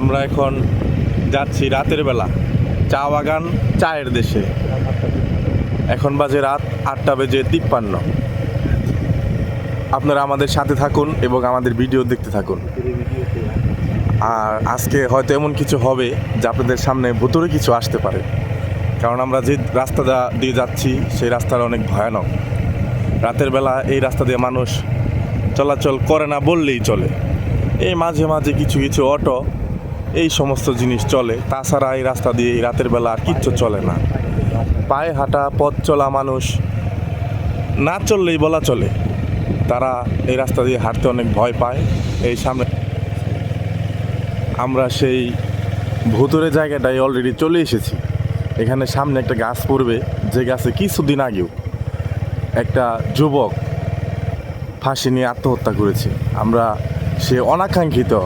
আমরা এখন যাচ্ছি রাতের বেলা, চা বাগান, চায়ের দেশে। এখন বাজে রাত আটটা বেজে তিপ্পান্ন। আপনারা আমাদের সাথে থাকুন এবং আমাদের ভিডিও দেখতে থাকুন। আর আজকে হয়তো এমন কিছু হবে যে আপনাদের সামনে ভুতুরে কিছু আসতে পারে। কারণ আমরা যে রাস্তাটা দিয়ে যাচ্ছি, সেই রাস্তাটা অনেক ভয়ানক। রাতের বেলা এই রাস্তা দিয়ে মানুষ চলাচল করে না বললেই চলে। এই মাঝে মাঝে কিছু কিছু অটো এই সমস্ত জিনিস চলে। তাছাড়া এই রাস্তা দিয়ে রাতের বেলা আর কিচ্ছু চলে না। পায়ে হাঁটা, পথ চলা মানুষ, না চললেই বলা চলে। তারা এই রাস্তা দিয়ে হাঁটতে অনেক ভয় পায়। এই সামনে আমরা সেই ভুতুরে জায়গাটায় অলরেডি চলে এসেছি। এখানে সামনে একটা গাছ পড়বে। যে গাছে কিছুদিন আগেও একটা যুবক ফাঁসি নিয়ে আত্মহত্যা করেছে। আমরা সে অনাকাঙ্ক্ষিত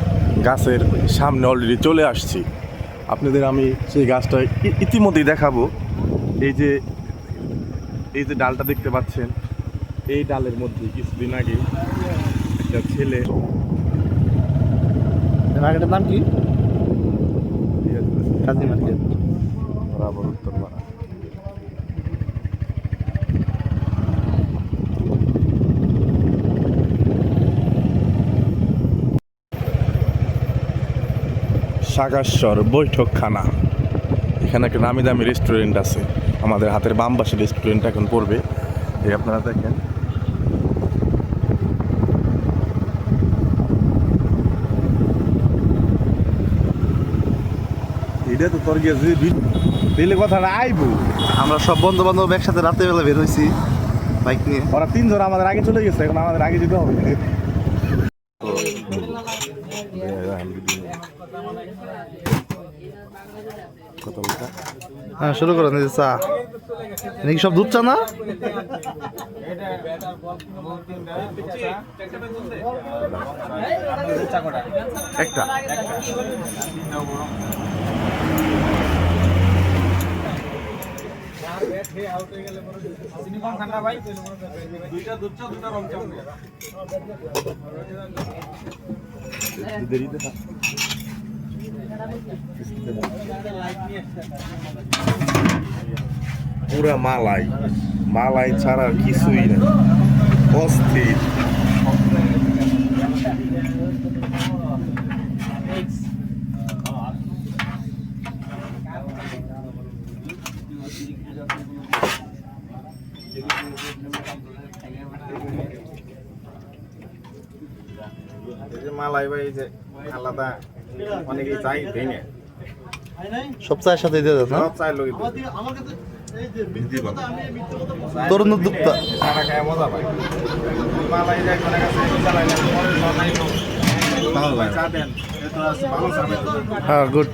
গাছের সামনে অলরেডি চলে আসছি। আপনাদের আমি সেই গাছটা ইতিমধ্যেই দেখাবো। এই যে এই যে ডালটা দেখতে পাচ্ছেন এই ডালের মধ্যে কিছুদিন আগে একটা ছেলে মার্কেটের নাম কি? মার্কেট বরাবর উত্তরপাড়া সাগাশ্বর বৈঠকখানা। এখানে একটা নামি দামি রেস্টুরেন্ট আছে। আমাদের হাতের বাম পাশে রেস্টুরেন্ট এখন পড়বে। এই আপনারা দেখেন। এটা তো তোর গিয়ে দিলে কথাটা আইবো। আমরা সব বন্ধু বান্ধব একসাথে রাতে বেলা বের হয়েছি বাইক নিয়ে। ওরা তিনজন আমাদের আগে চলে গেছে এখন আমাদের আগে যেতে হবে। হ্যাঁ শুরু করো নিজে চা। নাকি সব দুধ চা না? একটা। পুরা মালাই। মালাই ছাড়া কিছুই না অস্থির। মালাই ভাই যে আলাদা অনেকেই চাই না। সব চায়ের সাথে দিয়ে সব চাই লোক তরুণ উদ্যোক্তা। মজা পায়। মালাই যে কাছে চালাই না। হ্যাঁ গুড।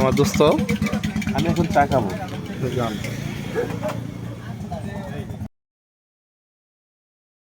আমার দোস্ত আমি এখন চা খাব।